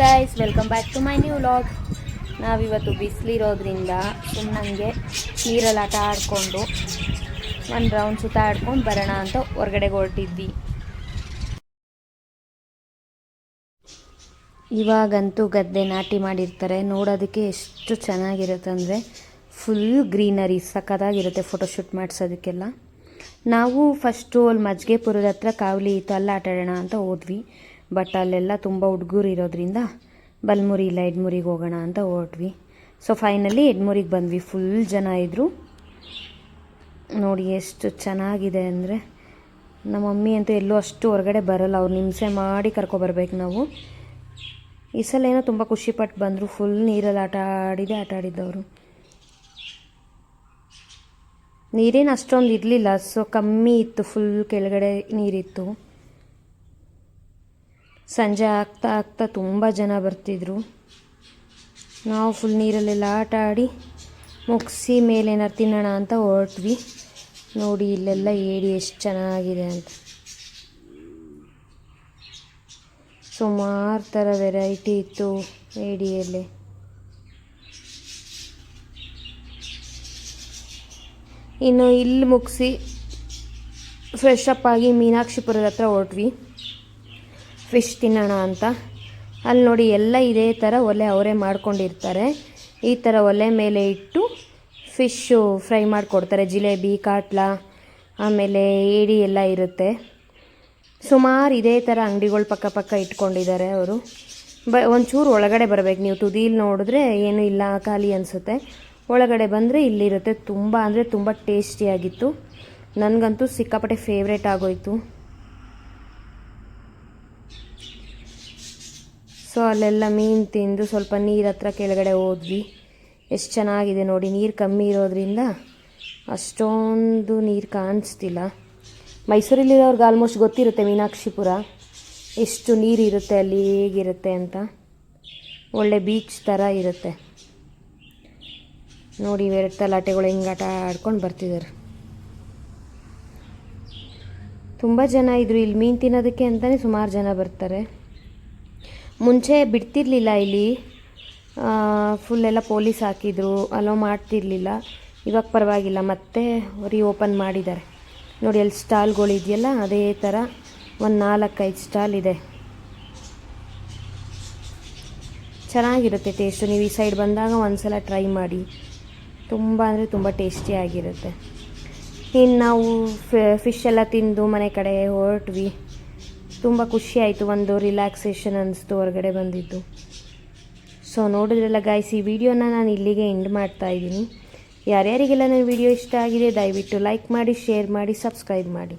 Guys welcome back to my new vlog ನಾವಿವತ್ತು ಬಿಸಿಲಿರೋದ್ರಿಂದ ಸುಮ್ಮನಂಗೆ ನೀರಲ್ಲಿ ಆಟ ಆಡಿಕೊಂಡು ಒಂದು ರೌಂಡ್ ಸುತ್ತ ಆಡ್ಕೊಂಡು ಬರೋಣ ಅಂತ ಹೊರಗಡೆ ಹೊರಟಿದ್ವಿ. ಇವಾಗಂತೂ ಗದ್ದೆ ನಾಟಿ ಮಾಡಿರ್ತಾರೆ. ನೋಡೋದಕ್ಕೆ ಎಷ್ಟು ಚೆನ್ನಾಗಿರುತ್ತೆ ಅಂದರೆ ಫುಲ್ ಗ್ರೀನರಿ ಸಖತ್ತಾಗಿರುತ್ತೆ ಫೋಟೋಶೂಟ್ ಮಾಡಿಸೋದಕ್ಕೆಲ್ಲ. ನಾವು ಫಸ್ಟು ಅಲ್ಲಿ ಮಜ್ಗೆಪುರದ ಹತ್ರ ಕಾವಲಿ ಇತ್ತು, ಅಲ್ಲಿ ಆಟಾಡೋಣ ಅಂತ ಹೋದ್ವಿ. ಬಟ್ ಅಲ್ಲೆಲ್ಲ ತುಂಬ ಹುಡುಗರು ಇರೋದ್ರಿಂದ ಬಲ್ಮುರಿ ಇಲ್ಲ ಎಡ್ಮುರಿಗೆ ಹೋಗೋಣ ಅಂತ ಹೊರಟ್ವಿ. ಸೊ ಫೈನಲಿ ಎಡ್ಮುರಿಗೆ ಬಂದ್ವಿ. ಫುಲ್ ಜನ ಇದ್ದರು ನೋಡಿ ಎಷ್ಟು ಚೆನ್ನಾಗಿದೆ ಅಂದರೆ ನಮ್ಮ ಮಮ್ಮಿ ಅಂತೂ ಎಲ್ಲೂ ಅಷ್ಟು ಹೊರಗಡೆ ಬರಲ್ಲ. ಅವ್ರು ಹಿಂಸೆ ಮಾಡಿ ಕರ್ಕೊಬರ್ಬೇಕು ನಾವು. ಈ ಸಲ ಏನೋ ತುಂಬ ಖುಷಿಪಟ್ಟು ಬಂದರು. ಫುಲ್ ನೀರಲ್ಲಿ ಆಟ ಆಡಿದೆ, ಆಟ ಆಡಿದ್ದವರು. ನೀರೇನು ಅಷ್ಟೊಂದು ಇರಲಿಲ್ಲ. ಸೊ ಕಮ್ಮಿ ಇತ್ತು. ಫುಲ್ ಕೆಳಗಡೆ ನೀರಿತ್ತು. ಸಂಜೆ ಆಗ್ತಾ ಆಗ್ತಾ ತುಂಬ ಜನ ಬರ್ತಿದ್ರು. ನಾವು ಫುಲ್ ನೀರಲ್ಲೆಲ್ಲ ಆಟ ಆಡಿ ಮುಗಿಸಿ ಮೇಲೆ ಏನಾರು ತಿನ್ನೋಣ ಅಂತ ಹೊರಟ್ವಿ. ನೋಡಿ ಇಲ್ಲೆಲ್ಲ ಏಡಿ ಎಷ್ಟು ಚೆನ್ನಾಗಿದೆ ಅಂತ. ಸುಮಾರು ಥರ ವೆರೈಟಿ ಇತ್ತು ಏಡಿಯಲ್ಲಿ. ಇನ್ನು ಇಲ್ಲಿ ಮುಗಿಸಿ ಫ್ರೆಶ್ ಅಪ್ ಆಗಿ ಮೀನಾಕ್ಷಿಪುರದ ಹತ್ರ ಹೊರಟ್ವಿ. ಫಿಶ್ ತಿನ್ನೋಣ ಅಂತ. ಅಲ್ಲಿ ನೋಡಿ ಎಲ್ಲ ಇದೇ ಥರ ಒಲೆ ಅವರೇ ಮಾಡ್ಕೊಂಡಿರ್ತಾರೆ. ಈ ಥರ ಒಲೆ ಮೇಲೆ ಇಟ್ಟು ಫಿಶ್ಶು ಫ್ರೈ ಮಾಡಿಕೊಡ್ತಾರೆ. ಜಿಲೇಬಿ, ಕಾಟ್ಲ, ಆಮೇಲೆ ಏಡಿ ಎಲ್ಲ ಇರುತ್ತೆ. ಸುಮಾರು ಇದೇ ಥರ ಅಂಗಡಿಗಳು ಪಕ್ಕ ಪಕ್ಕ ಇಟ್ಕೊಂಡಿದ್ದಾರೆ ಅವರು. ಬ ಒಂಚೂರು ಒಳಗಡೆ ಬರಬೇಕು. ನೀವು ತುದಿಲಿ ನೋಡಿದ್ರೆ ಏನೂ ಇಲ್ಲ, ಖಾಲಿ ಅನಿಸುತ್ತೆ. ಒಳಗಡೆ ಬಂದರೆ ಇಲ್ಲಿರುತ್ತೆ. ತುಂಬ ಅಂದರೆ ತುಂಬ ಟೇಸ್ಟಿಯಾಗಿತ್ತು. ನನಗಂತೂ ಸಿಕ್ಕಾಪಟ್ಟೆ ಫೇವ್ರೇಟ್ ಆಗೋಯ್ತು. ಸೊ ಅಲ್ಲೆಲ್ಲ ಮೀನು ತಿಂದು ಸ್ವಲ್ಪ ನೀರು ಹತ್ರ ಕೆಳಗಡೆ ಹೋದ್ವಿ. ಎಷ್ಟು ಚೆನ್ನಾಗಿದೆ ನೋಡಿ, ನೀರು ಕಮ್ಮಿ ಇರೋದ್ರಿಂದ ಅಷ್ಟೊಂದು ನೀರು ಕಾಣಿಸ್ತಿಲ್ಲ. ಮೈಸೂರಲ್ಲಿರೋರ್ಗೆ ಆಲ್ಮೋಸ್ಟ್ ಗೊತ್ತಿರುತ್ತೆ ಮೀನಾಕ್ಷಿಪುರ. ಎಷ್ಟು ನೀರು ಇರುತ್ತೆ ಅಲ್ಲಿ, ಹೇಗಿರುತ್ತೆ ಅಂತ. ಒಳ್ಳೆ ಬೀಚ್ ಥರ ಇರುತ್ತೆ. ನೋಡಿ, ಇವೆರಡು ತಲಾಟೆಗಳು ಹಿಂಗೆ ಆಟ ಆಡ್ಕೊಂಡು ಬರ್ತಿದ್ದಾರೆ ತುಂಬ ಜನ ಇದ್ರು. ಇಲ್ಲಿ ಮೀನು ತಿನ್ನೋದಕ್ಕೆ ಅಂತಲೇ ಸುಮಾರು ಜನ ಬರ್ತಾರೆ. ಮುಂಚೆ ಬಿಡ್ತಿರ್ಲಿಲ್ಲ ಇಲ್ಲಿ. ಫುಲ್ಲೆಲ್ಲ ಪೊಲೀಸ್ ಹಾಕಿದ್ರು ಅಲೋ ಮಾಡ್ತಿರ್ಲಿಲ್ಲ. ಇವಾಗ ಪರವಾಗಿಲ್ಲ, ಮತ್ತೆ ಓಪನ್ ಮಾಡಿದ್ದಾರೆ. ನೋಡಿ, ಅಲ್ಲಿ ಸ್ಟಾಲ್ಗಳು ಇದೆಯಲ್ಲ, ಅದೇ ಥರ ಒಂದು ನಾಲ್ಕೈದು ಸ್ಟಾಲ್ ಇದೆ. ಚೆನ್ನಾಗಿರುತ್ತೆ ಟೇಸ್ಟು ನೀವು ಈ ಸೈಡ್ ಬಂದಾಗ ಒಂದ್ಸಲ ಟ್ರೈ ಮಾಡಿ. ತುಂಬ ಅಂದರೆ ತುಂಬ ಟೇಸ್ಟಿಯಾಗಿರುತ್ತೆ ಇನ್ನು ನಾವು ಫಿಶ್ ಎಲ್ಲ ತಿಂದು ಮನೆ ಕಡೆ ಹೊರಟ್ವಿ. ತುಂಬ ಖುಷಿ ಆಯಿತು. ಒಂದು ರಿಲ್ಯಾಕ್ಸೇಷನ್ ಅನ್ನಿಸ್ತು, ಹೊರಗಡೆ ಬಂದಿದ್ದು. ಸೊ ನೋಡಿದ್ರಲ್ಲ ಗಾಯ್ಸ್ ಈ ವಿಡಿಯೋನ ನಾನು ಇಲ್ಲಿಗೆ ಎಂಡ್ ಮಾಡ್ತಾ ಇದ್ದೀನಿ. ಯಾರ್ಯಾರಿಗೆಲ್ಲ ನನ್ನ ವಿಡಿಯೋ ಇಷ್ಟ ಆಗಿದೆ, ದಯವಿಟ್ಟು ಲೈಕ್ ಮಾಡಿ ಶೇರ್ ಮಾಡಿ ಸಬ್ಸ್ಕ್ರೈಬ್ ಮಾಡಿ.